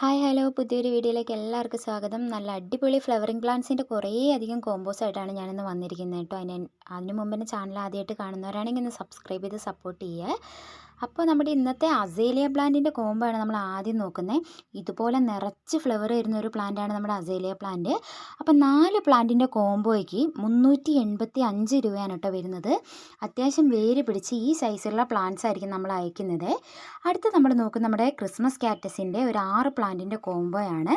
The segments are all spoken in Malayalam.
Hi hello. പുതിയൊരു വീഡിയോയിലേക്ക് എല്ലാവർക്കും സ്വാഗതം. നല്ല അടിപൊളി ഫ്ലവറിംഗ് പ്ലാന്റ്സിന്റെ കുറേ അധികം കോമ്പോസ് ആയിട്ടാണ് ഞാനിന്ന് വന്നിരിക്കുന്നത് കേട്ടോ. അതിന് അതിന് മുമ്പ് ചാനൽ ആദ്യമായിട്ട് കാണുന്നവരാണെങ്കിൽ ഒന്ന് സബ്സ്ക്രൈബ് ചെയ്ത് സപ്പോർട്ട് ചെയ്യുക. അപ്പോൾ നമ്മുടെ ഇന്നത്തെ അസേലിയ പ്ലാന്റിന്റെ കോമ്പാണ് നമ്മൾ ആദ്യം നോക്കുന്നത് ഇതുപോലെ നിറച്ച് ഫ്ലവർ വരുന്ന ഒരു പ്ലാന്റാണ് നമ്മുടെ അസേലിയ പ്ലാന്റ് അപ്പോൾ നാല് പ്ലാന്റിന്റെ കോംബോയ്ക്ക് മുന്നൂറ്റി എൺപത്തി അഞ്ച് രൂപയാണ് കേട്ടോ വരുന്നത്. അത്യാവശ്യം വേര് പിടിച്ച് ഈ സൈസിലുള്ള പ്ലാന്റ്സ് ആയിരിക്കും നമ്മൾ അയക്കുന്നത്. അടുത്ത് നമ്മൾ നോക്കുന്ന നമ്മുടെ ക്രിസ്മസ് കാറ്റസിന്റെ ഒരു ആറ് പ്ലാന്റിന്റെ കോംബോയാണ്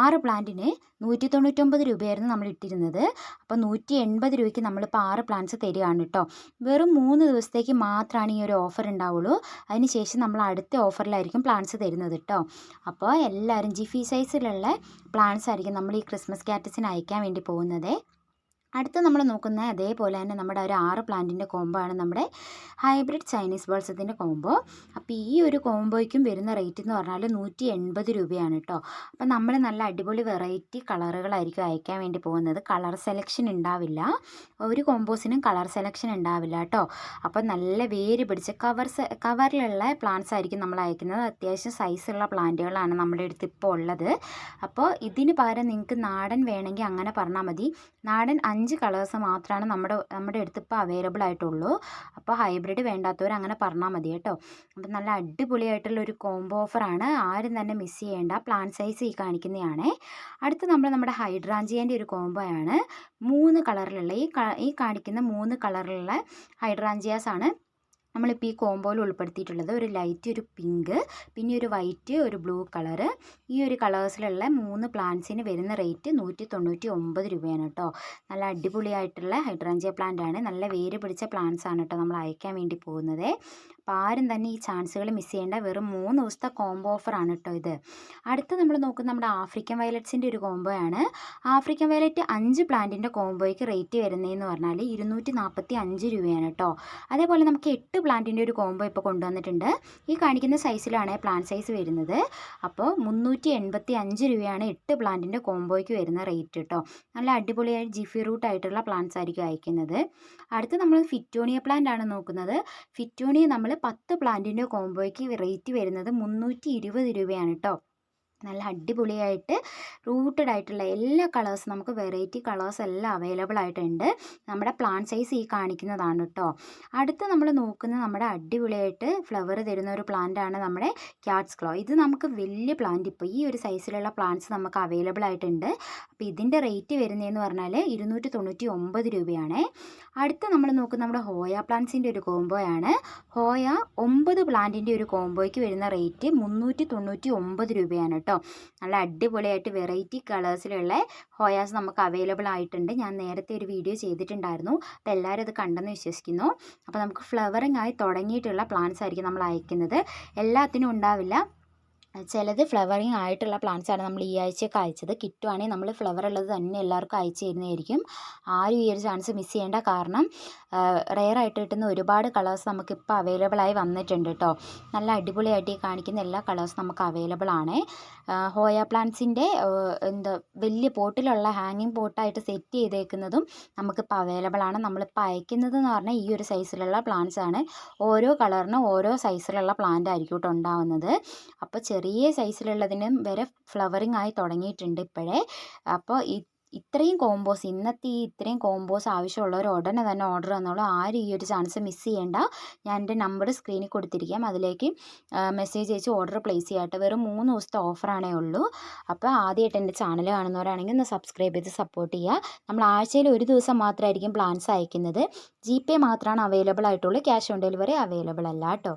ആറ് പ്ലാന്റിന് നൂറ്റി തൊണ്ണൂറ്റൊമ്പത് രൂപയായിരുന്നു നമ്മൾ ഇട്ടിരുന്നത്. അപ്പോൾ നൂറ്റി എൺപത് രൂപയ്ക്ക് നമ്മളിപ്പോൾ ആറ് പ്ലാന്റ്സ് തരികയാണ് കേട്ടോ. വെറും മൂന്ന് ദിവസത്തേക്ക് മാത്രമാണ് ഈ ഒരു ഓഫർ ഉണ്ടാവുള്ളൂ. അതിനുശേഷം നമ്മൾ അടുത്ത ഓഫറിലായിരിക്കും പ്ലാന്റ്സ് തരുന്നത് കേട്ടോ. അപ്പോൾ എല്ലാവരും ജിഫി സൈസിലുള്ള പ്ലാന്റ്സ് ആയിരിക്കും നമ്മൾ ഈ ക്രിസ്മസ് കാറ്റസിന് അയക്കാൻ വേണ്ടി പോകുന്നത്. അടുത്ത നമ്മൾ നോക്കുന്ന അതേപോലെ തന്നെ നമ്മുടെ ഒരു ആറ് പ്ലാന്റിന്റെ കോംബോ ആണ് നമ്മുടെ ഹൈബ്രിഡ് ചൈനീസ് ബോൾസത്തിന്റെ കോംബോ അപ്പോൾ ഈ ഒരു കോംബോയ്ക്കും വരുന്ന റേറ്റ് എന്ന് പറഞ്ഞാൽ നൂറ്റി എൺപത് രൂപയാണ് കേട്ടോ അപ്പോൾ നമ്മൾ നല്ല അടിപൊളി വെറൈറ്റി കളറുകളായിരിക്കും അയക്കാൻ വേണ്ടി പോകുന്നത്. കളർ സെലക്ഷൻ ഉണ്ടാവില്ല. ഒരു കോംബോസിനും കളർ സെലക്ഷൻ ഉണ്ടാവില്ല കേട്ടോ അപ്പോൾ നല്ല വേര് പിടിച്ച കവർ കവറിലുള്ള പ്ലാന്റ്സ് ആയിരിക്കും നമ്മൾ അയക്കുന്നത്. അത്യാവശ്യം സൈസുള്ള പ്ലാന്റുകളാണ് നമ്മുടെ അടുത്ത് ഇപ്പോൾ ഉള്ളത്. അപ്പോൾ ഇതിന് പകരം നിങ്ങൾക്ക് നാടൻ വേണമെങ്കിൽ അങ്ങനെ പറഞ്ഞാൽ മതി. നാടൻ കളേഴ്സ് മാത്രമാണ് നമ്മുടെ നമ്മുടെ അടുത്ത് ഇപ്പോൾ അവൈലബിൾ ആയിട്ടുള്ളൂ. അപ്പോൾ ഹൈബ്രിഡ് വേണ്ടാത്തവർ അങ്ങനെ പറഞ്ഞാൽ മതി കേട്ടോ. അപ്പം നല്ല അടിപൊളിയായിട്ടുള്ള ഒരു കോംബോ ഓഫറാണ് ആരും തന്നെ മിസ് ചെയ്യേണ്ട. പ്ലാൻ സൈസ് ഈ കാണിക്കുന്നതാണ് അടുത്ത് നമ്മൾ നമ്മുടെ ഹൈഡ്രാഞ്ചിയന്റെ ഒരു കോംബോ ആണ്. മൂന്ന് കളറിലുള്ള ഈ ഈ കാണിക്കുന്ന മൂന്ന് കളറിലുള്ള ഹൈഡ്രാഞ്ചിയാസ് ആണ്. നമ്മളിപ്പോൾ ഈ കോംബോയിൽ ഉൾപ്പെടുത്തിയിട്ടുള്ളത് ഒരു ലൈറ്റ് ഒരു പിങ്ക് പിന്നെ ഒരു വൈറ്റ് ഒരു ബ്ലൂ കളറ് ഈ ഒരു കളേഴ്സിലുള്ള മൂന്ന് പ്ലാന്റ്സിന് വരുന്ന റേറ്റ് നൂറ്റി തൊണ്ണൂറ്റി ഒമ്പത് രൂപയാണ് കേട്ടോ നല്ല അടിപൊളിയായിട്ടുള്ള ഹൈഡ്രാഞ്ചിയ പ്ലാന്റ് ആണ്. നല്ല വേര് പിടിച്ച പ്ലാന്റ്സ് ആണ് കേട്ടോ നമ്മൾ അയക്കാൻ വേണ്ടി പോകുന്നത്. അപ്പോൾ ആരും തന്നെ ഈ ചാൻസുകൾ മിസ് ചെയ്യേണ്ട വെറും മൂന്ന് ദിവസത്തെ കോംബോ ഓഫറാണ് കേട്ടോ ഇത്. അടുത്ത നമ്മൾ നോക്കുന്ന നമ്മുടെ ആഫ്രിക്കൻ വയലറ്റ്സിന്റെ ഒരു കോംബോ ആണ്. ആഫ്രിക്കൻ വയലറ്റ് അഞ്ച് പ്ലാന്റിന്റെ കോംബോയ്ക്ക് റേറ്റ് വരുന്നതെന്ന് പറഞ്ഞാൽ ഇരുന്നൂറ്റി നാൽപ്പത്തി അഞ്ച് രൂപയാണ് കേട്ടോ അതേപോലെ നമുക്ക് എട്ട് പ്ലാന്റിന്റെ ഒരു കോംബോ ഇപ്പോൾ കൊണ്ടുവന്നിട്ടുണ്ട്. ഈ കാണിക്കുന്ന സൈസിലാണ് പ്ലാന്റ് സൈസ് വരുന്നത്. അപ്പോൾ മുന്നൂറ്റി എൺപത്തി അഞ്ച് രൂപയാണ് എട്ട് പ്ലാന്റിന്റെ കോംബോയ്ക്ക് വരുന്ന റേറ്റ് കേട്ടോ നല്ല അടിപൊളിയായി ജിഫി റൂട്ട് ആയിട്ടുള്ള പ്ലാന്റ്സ് ആയിരിക്കും അയക്കുന്നത്. അടുത്ത് നമ്മൾ ഫിറ്റോണിയ പ്ലാന്റ് ആണ് നോക്കുന്നത്. ഫിറ്റോണിയ നമ്മൾ പത്ത് പ്ലാന്റിന്റെ കോംബോയ്ക്ക് റേറ്റ് വരുന്നത് മുന്നൂറ്റി ഇരുപത് രൂപയാണ് കേട്ടോ നല്ല അടിപൊളിയായിട്ട് റൂട്ടഡ് ആയിട്ടുള്ള എല്ലാ കളേഴ്സും നമുക്ക് വെറൈറ്റി കളേഴ്സ് എല്ലാം അവൈലബിൾ ആയിട്ടുണ്ട്. നമ്മുടെ പ്ലാന്റ് സൈസ് ഈ കാണിക്കുന്നതാണ് കേട്ടോ അടുത്ത് നമ്മൾ നോക്കുന്ന നമ്മുടെ അടിപൊളിയായിട്ട് ഫ്ലവർ തരുന്ന ഒരു പ്ലാന്റ് ആണ് നമ്മുടെ ക്യാറ്റ്സ് ക്ലോ ഇത് നമുക്ക് വലിയ പ്ലാന്റ് ഇപ്പോൾ ഈ ഒരു സൈസിലുള്ള പ്ലാന്റ്സ് നമുക്ക് അവൈലബിൾ ആയിട്ടുണ്ട്. അപ്പോൾ ഇതിന്റെ റേറ്റ് വരുന്നതെന്ന് പറഞ്ഞാൽ ഇരുന്നൂറ്റി തൊണ്ണൂറ്റി ഒമ്പത് രൂപയാണ്. അടുത്ത് നമ്മൾ നോക്കുന്ന നമ്മുടെ ഹോയ പ്ലാന്റ്സിന്റെ ഒരു കോംബോയാണ് ഹോയ ഒമ്പത് പ്ലാന്റിന്റെ ഒരു കോംബോയ്ക്ക് വരുന്ന റേറ്റ് മുന്നൂറ്റി തൊണ്ണൂറ്റി ഒമ്പത് രൂപയാണ് കേട്ടോ നല്ല അടിപൊളിയായിട്ട് വെറൈറ്റി കളേഴ്സിലുള്ള ഹോയാസ് നമുക്ക് അവൈലബിൾ ആയിട്ടുണ്ട്. ഞാൻ നേരത്തെ ഒരു വീഡിയോ ചെയ്തിട്ടുണ്ടായിരുന്നു. അപ്പോൾ എല്ലാവരും അത് കണ്ടെന്ന് വിശ്വസിക്കുന്നു. അപ്പോൾ നമുക്ക് ഫ്ലവറിങ് ആയി തുടങ്ങിയിട്ടുള്ള പ്ലാന്റ്സ് ആയിരിക്കും നമ്മൾ അയക്കുന്നത്. എല്ലാത്തിനും ഉണ്ടാവില്ല. ചിലത് ഫ്ലവറിങ് ആയിട്ടുള്ള പ്ലാന്റ്സ് ആണ് നമ്മൾ ഈ ആഴ്ചയൊക്കെ അയച്ചത്. കിട്ടുവാണെങ്കിൽ നമ്മൾ ഫ്ലവർ ഉള്ളത് തന്നെ എല്ലാവർക്കും അയച്ചു തരുന്നതായിരിക്കും. ആരും ഈ ഒരു ചാൻസ് മിസ് ചെയ്യേണ്ട കാരണം റെയർ ആയിട്ട് കിട്ടുന്ന ഒരുപാട് കളേഴ്സ് നമുക്കിപ്പോൾ അവൈലബിൾ ആയി വന്നിട്ടുണ്ട് കേട്ടോ നല്ല അടിപൊളിയായിട്ട് ഈ കാണിക്കുന്ന എല്ലാ കളേഴ്സും നമുക്ക് അവൈലബിൾ ആണ്. ഹോയ പ്ലാന്റ്സിന്റെ എന്താ വലിയ പോട്ടിലുള്ള ഹാങ്ങിങ് പോട്ടായിട്ട് സെറ്റ് ചെയ്തേക്കുന്നതും നമുക്കിപ്പോൾ അവൈലബിൾ ആണ്. നമ്മളിപ്പോൾ അയക്കുന്നത് എന്ന് പറഞ്ഞാൽ ഈ ഒരു സൈസിലുള്ള പ്ലാന്റ്സ് ആണ്. ഓരോ കളറിനും ഓരോ സൈസിലുള്ള പ്ലാന്റ് ആയിരിക്കും കേട്ടോ ഉണ്ടാവുന്നത്. അപ്പോൾ ചെറിയ സൈസിലുള്ളതിനും വരെ ഫ്ലവറിങ് ആയി തുടങ്ങിയിട്ടുണ്ട് ഇപ്പോഴേ. അപ്പോൾ ഇത്രയും കോമ്പോസ് ഇന്നത്തെ ഈ ഇത്രയും കോമ്പോസ് ആവശ്യമുള്ളവർ ഉടനെ തന്നെ ഓർഡർ തന്നോളൂ. ആരും ഈ ഒരു ചാൻസ് മിസ് ചെയ്യേണ്ട. ഞാൻ എന്റെ നമ്പർ സ്ക്രീനിൽ കൊടുത്തിരിക്കാം. അതിലേക്ക് മെസ്സേജ് അയച്ച് ഓർഡർ പ്ലേസ് ചെയ്യാട്ടെ വെറും മൂന്ന് ദിവസത്തെ ഓഫറാണേ ഉള്ളൂ. അപ്പോൾ ആദ്യമായിട്ട് എന്റെ ചാനൽ കാണുന്നവരാണെങ്കിൽ ഒന്ന് സബ്സ്ക്രൈബ് ചെയ്ത് സപ്പോർട്ട് ചെയ്യുക. നമ്മൾ ആഴ്ചയിൽ ഒരു ദിവസം മാത്രമായിരിക്കും പ്ലാൻസ് അയക്കുന്നത്. ജി പേ മാത്രമാണ് അവൈലബിൾ ആയിട്ടുള്ളൂ. ക്യാഷ് ഓൺ ഡെലിവറി അവൈലബിൾ അല്ല കേട്ടോ.